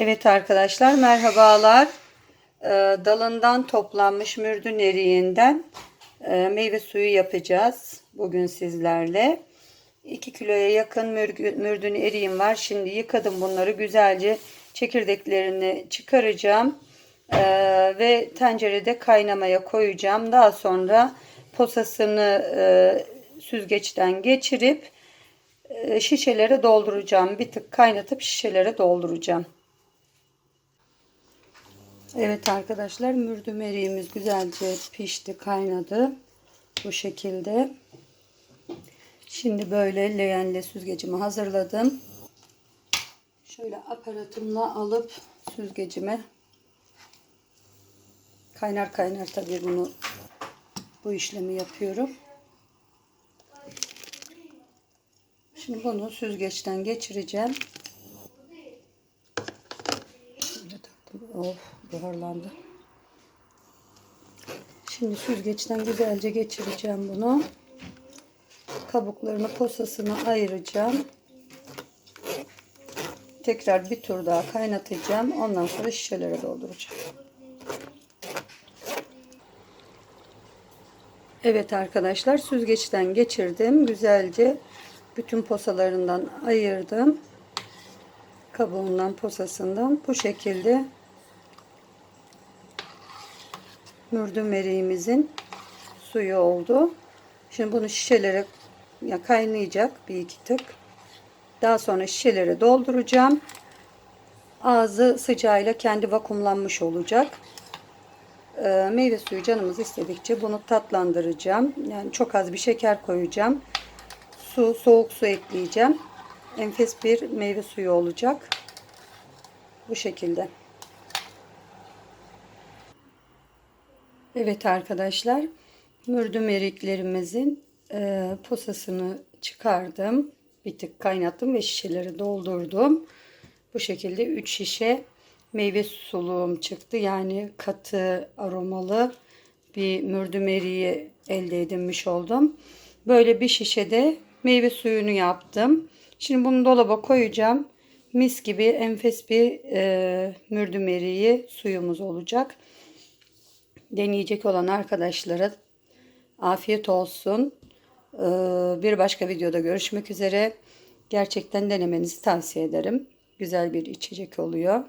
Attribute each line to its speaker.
Speaker 1: Evet arkadaşlar merhabalar. Ee, dalından toplanmış mürdün eriğinden e, meyve suyu yapacağız bugün sizlerle. 2 kiloya yakın mürdün eriğim var. Şimdi yıkadım bunları güzelce çekirdeklerini çıkaracağım. Ee, ve tencerede kaynamaya koyacağım. Daha sonra posasını e, süzgeçten geçirip e, şişelere dolduracağım. Bir tık kaynatıp şişelere dolduracağım. Evet arkadaşlar mürdüm eriğimiz güzelce pişti kaynadı. Bu şekilde. Şimdi böyle leğenle süzgecimi hazırladım. Şöyle aparatımla alıp süzgecime kaynar kaynar tabii bunu bu işlemi yapıyorum. Şimdi bunu süzgeçten geçireceğim. Of buharlandı. Şimdi süzgeçten güzelce geçireceğim bunu. Kabuklarını posasını ayıracağım. Tekrar bir tur daha kaynatacağım. Ondan sonra şişelere dolduracağım. Evet arkadaşlar süzgeçten geçirdim. Güzelce bütün posalarından ayırdım. Kabuğundan posasından bu şekilde mürdüm eriğimizin suyu oldu. Şimdi bunu şişelere ya kaynayacak bir iki tık. Daha sonra şişelere dolduracağım. Ağzı sıcağıyla kendi vakumlanmış olacak. Ee, meyve suyu canımız istedikçe bunu tatlandıracağım. Yani çok az bir şeker koyacağım. Su, soğuk su ekleyeceğim. Enfes bir meyve suyu olacak. Bu şekilde. Evet arkadaşlar. Mürdüm eriklerimizin e, posasını çıkardım. Bir tık kaynattım ve şişeleri doldurdum. Bu şekilde 3 şişe meyve suluğum çıktı. Yani katı aromalı bir mürdüm eriği elde edinmiş oldum. Böyle bir şişede meyve suyunu yaptım. Şimdi bunu dolaba koyacağım. Mis gibi enfes bir e, mürdüm eriği suyumuz olacak. Deneyecek olan arkadaşlara afiyet olsun. Ee, bir başka videoda görüşmek üzere. Gerçekten denemenizi tavsiye ederim. Güzel bir içecek oluyor.